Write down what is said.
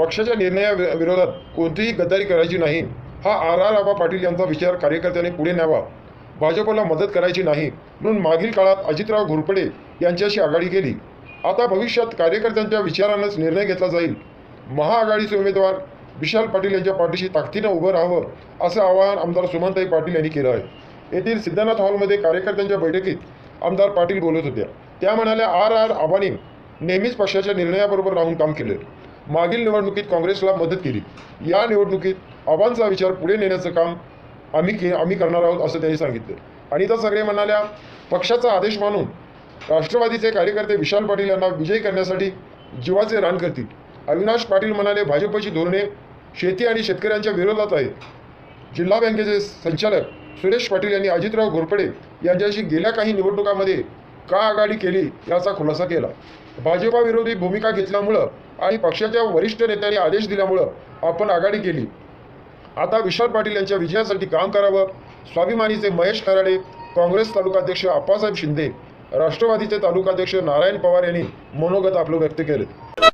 पक्षाच्या निर्णयाविरोधात कोणतीही गद्दारी करायची नाही. हा आर आर आबा पाटील यांचा विचार कार्यकर्त्यांनी पुढे न्यावा. भाजपला मदत करायची नाही. म्हणून मागील काळात अजितराव घोरपडे यांच्याशी आघाडी केली. आता भविष्यात कार्यकर्त्यांच्या विचारानंच निर्णय घेतला जाईल. महाआघाडीचे उमेदवार विशाल पाटील यांच्या पाठीशी ताकदीनं उभं राहावं असं आवाहन आमदार सुमनताई पाटील यांनी केलं आहे. येथील सिद्धनाथ हॉलमध्ये कार्यकर्त्यांच्या बैठकीत आमदार पाटील बोलत होत्या. त्या म्हणाल्या आर आर आबांनी नेहमीच पक्षाच्या निर्णयाबरोबर राहून काम केलं. मागील निवडणुकीत काँग्रेसला मदत केली. या निवडणुकीत आव्हानचा विचार पुढे नेण्याचं काम आम्ही के आम्ही करणार आहोत असं त्यांनी सांगितलं. आणि सगळे म्हणाल्या पक्षाचा आदेश मानून राष्ट्रवादीचे कार्यकर्ते विशाल पाटील यांना विजयी करण्यासाठी जीवाचे रान करतील. अविनाश पाटील म्हणाले भाजपची धोरणे शेती आणि शेतकऱ्यांच्या विरोधात आहेत. जिल्हा बँकेचे संचालक सुरेश पाटील यांनी अजितराव घोरपडे यांच्याशी गेल्या काही निवडणुकांमध्ये का आघाडी केली याचा खुलासा केला. भाजपाविरोधी भूमिका घेतल्यामुळं आणि पक्षाच्या वरिष्ठ नेत्यांनी आदेश दिल्यामुळं आपण आघाडी केली. आता विशाल पाटील यांच्या विजयासाठी काम करावं स्वाभिमानीचे महेश कराडे काँग्रेस तालुकाध्यक्ष आप्पासाहेब शिंदे राष्ट्रवादीचे तालुकाध्यक्ष नारायण पवार यांनी मनोगत आपलं व्यक्त केलं.